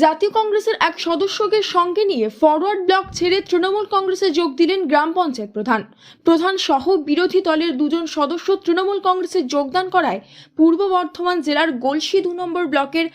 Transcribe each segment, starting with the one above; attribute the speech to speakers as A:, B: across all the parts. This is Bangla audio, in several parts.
A: জাতীয় কংগ্রেসের এক সদস্যকে সঙ্গে নিয়ে ফরওয়ার্ড ব্লক ছেড়ে তৃণমূল কংগ্রেসে যোগ দিলেন গ্রাম পঞ্চায়েত প্রধান। প্রধান সহ বিরোধী দলের দুজন সদস্য তৃণমূল কংগ্রেসে যোগদান করায় পূর্ব বর্ধমান জেলার গলসি দু নম্বর ব্লকের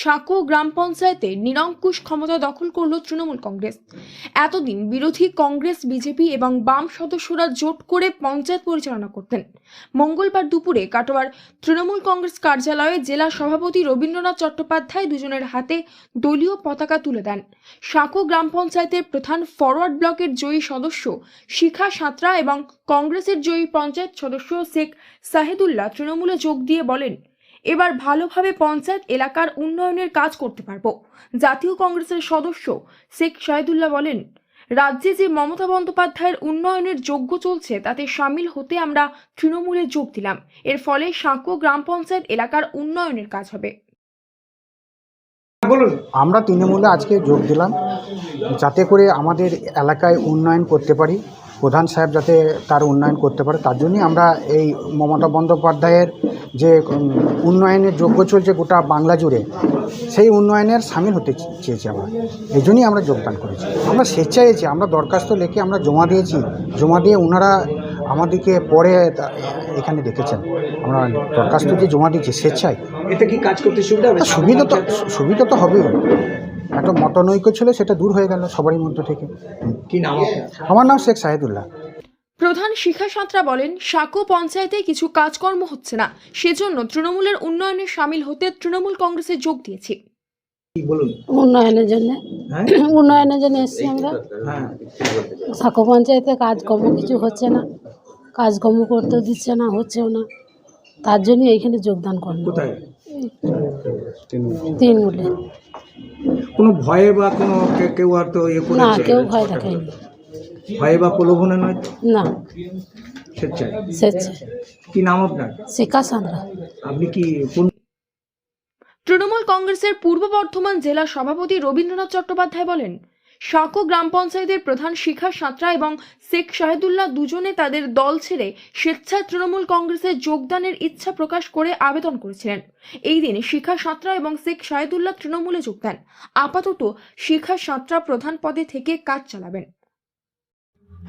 A: সাঁকো গ্রাম পঞ্চায়েতে নিরঙ্কুশ ক্ষমতা দখল করল তৃণমূল কংগ্রেস। এতদিন বিরোধী কংগ্রেস, বিজেপি এবং বাম সদস্যরা জোট করে পঞ্চায়েত পরিচালনা করতেন। মঙ্গলবার দুপুরে কাটোয়ার তৃণমূল কংগ্রেস কার্যালয়ে জেলা সভাপতি রবীন্দ্রনাথ চট্টোপাধ্যায় দুজনের হাতে দলীয় পতাকা তুলে দেন। সাঁকো গ্রাম পঞ্চায়েতের প্রধান ফরওয়ার্ড ব্লকের জয়ী সদস্য শিখা সাঁতরা এবং কংগ্রেসের জয়ী পঞ্চায়েত সদস্য শেখ সাহেদুল্লাহ তৃণমূলে যোগ দিয়ে বলেন, এবার ভালোভাবে পঞ্চায়েত এলাকার উন্নয়নের কাজ করতে পারব। জাতীয় কংগ্রেসের সদস্য শেখ শাহেদুল্লাহ বলেন, রাজ্যে যে মমতা বন্দ্যোপাধ্যায়ের উন্নয়নের যোগ্য চলছে, তাতে সামিল হতে আমরা তৃণমূলে যোগ দিলাম। এর ফলে সাঁকো গ্রাম পঞ্চায়েত এলাকার উন্নয়নের কাজ হবে।
B: বলুন।
C: আমরা তৃণমূলে আজকে যোগ দিলাম, যাতে করে আমাদের এলাকায় উন্নয়ন করতে পারি, প্রধান সাহেব যাতে তার উন্নয়ন করতে পারে, তার জন্যই আমরা এই মমতা বন্দ্যোপাধ্যায়ের যে উন্নয়নের যোগ্য চলছে গোটা বাংলা জুড়ে, সেই উন্নয়নের সামিল হতে চেয়েছি আমরা। এই জন্যই আমরা যোগদান করেছি। আমরা স্বেচ্ছায় আমরা দরখাস্ত লিখে আমরা জমা দিয়েছি, জমা দিয়ে ওনারা আমাদেরকে পরে এখানে ডেকেছেন। আমরা দরখাস্ত যে জমা দিয়েছি স্বেচ্ছায়।
B: এতে কি কাজ করতে সুবিধা হবে?
C: সুবিধা তো সুবিধা তো হবেই। একটা মতনৈক্য ছিল সেটা দূর হয়ে গেল সবারই মধ্য থেকে।
B: কি নাম
C: আমার নাম শেখ সাহেদুল্লাহ।
A: প্রধান শিখা সাঁতরা বলেন সাঁকো পঞ্চায়েতে কিছু কাজকর্ম হচ্ছে না। সেজন্য তৃণমূলের উন্নয়নে সামিল হতে তৃণমূল কংগ্রেসে যোগ দিয়েছি।
D: উন্নয়নের জন্য।
B: হ্যাঁ?
D: উন্নয়নের জন্য এসেছি আমরা।
B: হ্যাঁ
D: সাঁকো পঞ্চায়েতে কাজকর্ম কিছু হচ্ছে না। কাজকর্ম করতেও দিচ্ছে না হচ্ছেও না। তার জন্য এইখানে যোগদান করলাম তৃণমূলে
B: কোনো ভয়ে বা কোনো কেউ আর তো ইয়ে
D: না কেউ ভয় দেখায়নি।
B: ভয়ে বা প্রলোভনে নয়?
D: না।
B: স্বেচ্ছায়?
D: সেচ্ছে
B: কি নাম আপনার?
D: শেখা সাঁতরা
B: আপনি কি কোন
A: তৃণমূল কংগ্রেসের পূর্ব বর্ধমান জেলা সভাপতি রবীন্দ্রনাথ চট্টোপাধ্যায় বলেন, সাঁকো গ্রাম পঞ্চায়েতের প্রধান শিখা সাঁতরা এবং শেখ শাহেদুল্লাহ দুজনে তাদের দল ছেড়ে স্বেচ্ছায় তৃণমূল কংগ্রেসে যোগদানের ইচ্ছা প্রকাশ করে আবেদন করেছিলেন। এই দিন শিখা সাঁতরা এবং শেখ শাহেদুল্লাহ তৃণমূলে যোগ দেন। আপাতত শিখা সাঁতরা প্রধান পদে থেকে কাজ চালাবেন।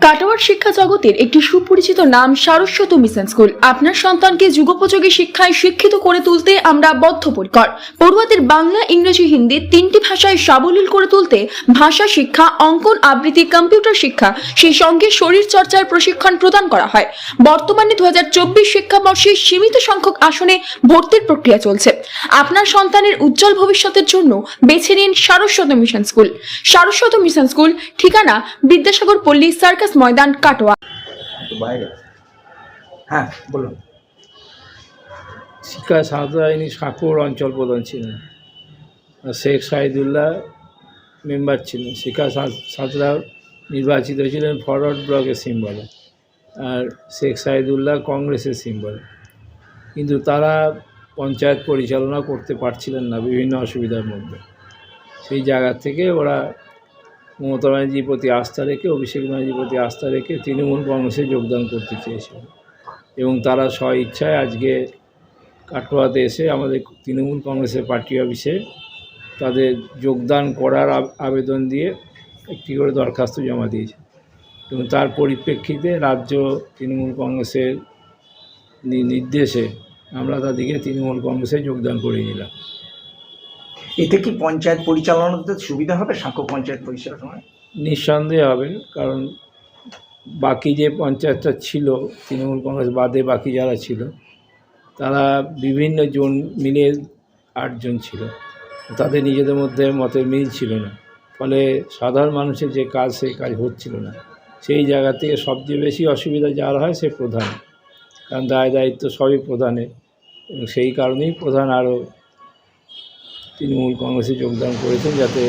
A: কাটোয়ার শিক্ষা জগতের একটি সুপরিচিত নাম সারস্বত মিশন স্কুল। আপনার সন্তানকে যুগোপযোগী শিক্ষায় শিক্ষিত করে তুলতে আমরা বদ্ধপরিকর। পড়ুয়াদের বাংলা, ইংরেজি, হিন্দি তিনটি ভাষায় সাবলীল করে তুলতে ভাষা শিক্ষা, অঙ্কন আবৃত্তি, কম্পিউটার শিক্ষা, সেই সঙ্গে শরীর চর্চার প্রশিক্ষণ প্রদান করা হয়। বর্তমানে দু হাজার চব্বিশ শিক্ষাবর্ষে সীমিত সংখ্যক আসনে ভর্তির প্রক্রিয়া চলছে। আপনার সন্তানের উজ্জ্বল ভবিষ্যতের জন্য বেছে নিন Saraswat mission school. Saraswat mission school ঠিকানা বিদ্যাসাগর পল্লী সার্কাস ময়দান কাটোয়া।
B: হ্যাঁ বলুন।
E: শিক্ষা সাঁতরা ইনি সাঁকুর অঞ্চল প্রধান ছিলেন। আর শেখ সাহিদুল্লাহ মেম্বার ছিলেন। শিক্ষা সাঁতরা নির্বাচিত ছিলেন ফরওয়ার্ড ব্লকের সিম্বলে আর শেখ সাহিদুল্লাহ কংগ্রেসের সিম্বলে। কিন্তু তারা পঞ্চায়েত পরিচালনা করতে পারছিলেন না বিভিন্ন অসুবিধার মধ্যে। সেই জায়গা থেকে ওরা মমতা ব্যানার্জির প্রতি আস্থা রেখে, অভিষেক ব্যানার্জির প্রতি আস্থা রেখে তৃণমূল কংগ্রেসে যোগদান করতে চেয়েছিল। এবং তারা স্ব ইচ্ছায় আজকে কাটোয়াতে এসে আমাদের তৃণমূল কংগ্রেসের পার্টি অফিসে তাদের যোগদান করার আবেদন দিয়ে একটি করে দরখাস্ত জমা দিয়েছে। এবং তার পরিপ্রেক্ষিতে রাজ্য তৃণমূল কংগ্রেসের নির্দেশে আমরা তাদেরকে তৃণমূল কংগ্রেসে যোগদান করে নিলাম।
B: এতে কি পঞ্চায়েত পরিচালনাতে সুবিধা হবে সাঁকো পঞ্চায়েত পরিচালনায়
E: নিঃসন্দেহে হবে কারণ বাকি যে পঞ্চায়েতটা ছিল তৃণমূল কংগ্রেস বাদে বাকি যারা ছিল তারা বিভিন্ন জন মিলে আটজন ছিল। তাদের নিজেদের মধ্যে মতের মিল ছিল না। ফলে সাধারণ মানুষের যে কাজ সেই কাজ হচ্ছিল না। সেই জায়গা থেকে সবচেয়ে বেশি অসুবিধা যার হয় সে প্রধান। কারণ দায় দায়িত্ব সবই প্রধানের। এবং সেই কারণেই প্রধান আরও তৃণমূল কংগ্রেসে যোগদান করেছেন যাতে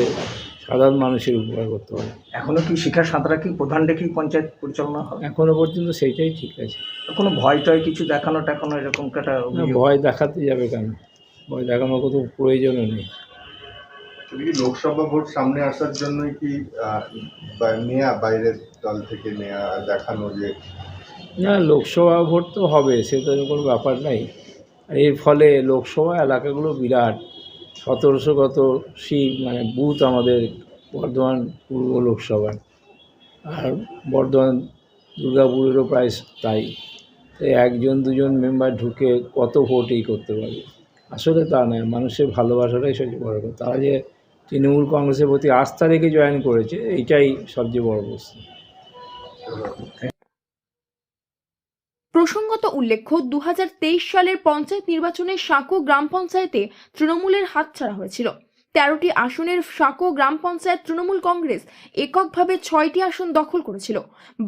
E: সাধারণ মানুষের উপকার করতে পারে।
B: এখনও কি শিক্ষা সাঁতরা কি প্রধান রেখেই পঞ্চায়েত পরিচালনা হবে
E: এখনও পর্যন্ত সেইটাই ঠিক আছে।
B: কোনো ভয় টয় কিছু দেখানো টেখানো এরকম একটা
E: ভয় দেখাতে যাবে কেন? ভয় দেখানোর কোনো প্রয়োজনও নেই।
F: লোকসভা ভোট সামনে আসার জন্যই কি নেয়া বাইরের দল থেকে নেয়া দেখানো যে
E: না, লোকসভা ভোট তো হবে সেটা কোনো ব্যাপার নাই। এর ফলে লোকসভা এলাকাগুলো বিরাট সতেরোশো কত সিট মানে বুথ আমাদের বর্ধমান পূর্ব লোকসভার। আর বর্ধমান দুর্গাপুরেরও প্রায় তাই। তো একজন, দুজন মেম্বার ঢুকে কত ভোট এই করতে পারবে? আসলে তা নয়, মানুষের ভালোবাসাটাই সবচেয়ে বড় কথা। তারা যে তৃণমূল কংগ্রেসের প্রতি আস্থা রেখে জয়েন করেছে, এইটাই সবচেয়ে বড় বস্তু
A: প্রসঙ্গত উল্লেখ্য দু হাজার তেইশ সালের পঞ্চায়েত নির্বাচনে সাঁকো গ্রাম পঞ্চায়েতে তৃণমূলের হাতছাড়া হয়েছিল। তেরোটি আসনের সাঁকো গ্রাম পঞ্চায়েত তৃণমূল কংগ্রেস এককভাবে ছয়টি আসন দখল করেছিল।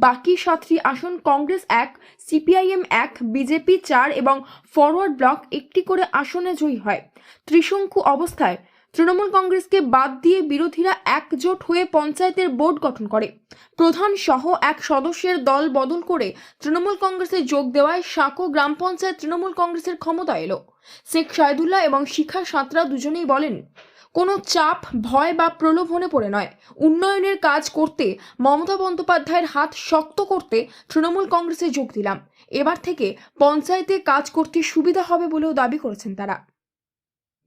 A: বাকি সাতটি আসন কংগ্রেস এক, সিপিআইএম এক, বিজেপি চার এবং ফরওয়ার্ড ব্লক একটি করে আসনে জয়ী হয়। ত্রিশঙ্কু অবস্থায় তৃণমূল কংগ্রেসকে বাদ দিয়ে বিরোধীরা একজোট হয়ে পঞ্চায়েতের বোর্ড গঠন করে। প্রধান সহ এক সদস্যের দল বদল করে তৃণমূল কংগ্রেসে যোগ দেওয়ায় সাঁকো গ্রাম পঞ্চায়েত তৃণমূল কংগ্রেসের ক্ষমতা এলো। শেখ শাহিদুল্লাহ এবং শিখা সাঁতরা দুজনেই বলেন, কোনো চাপ, ভয় বা প্রলোভনে পড়ে নয়। উন্নয়নের কাজ করতে, মমতা বন্দ্যোপাধ্যায়ের হাত শক্ত করতে তৃণমূল কংগ্রেসে যোগ দিলাম। এবার থেকে পঞ্চায়েতে কাজ করতে সুবিধা হবে বলেও দাবি করেছেন তারা।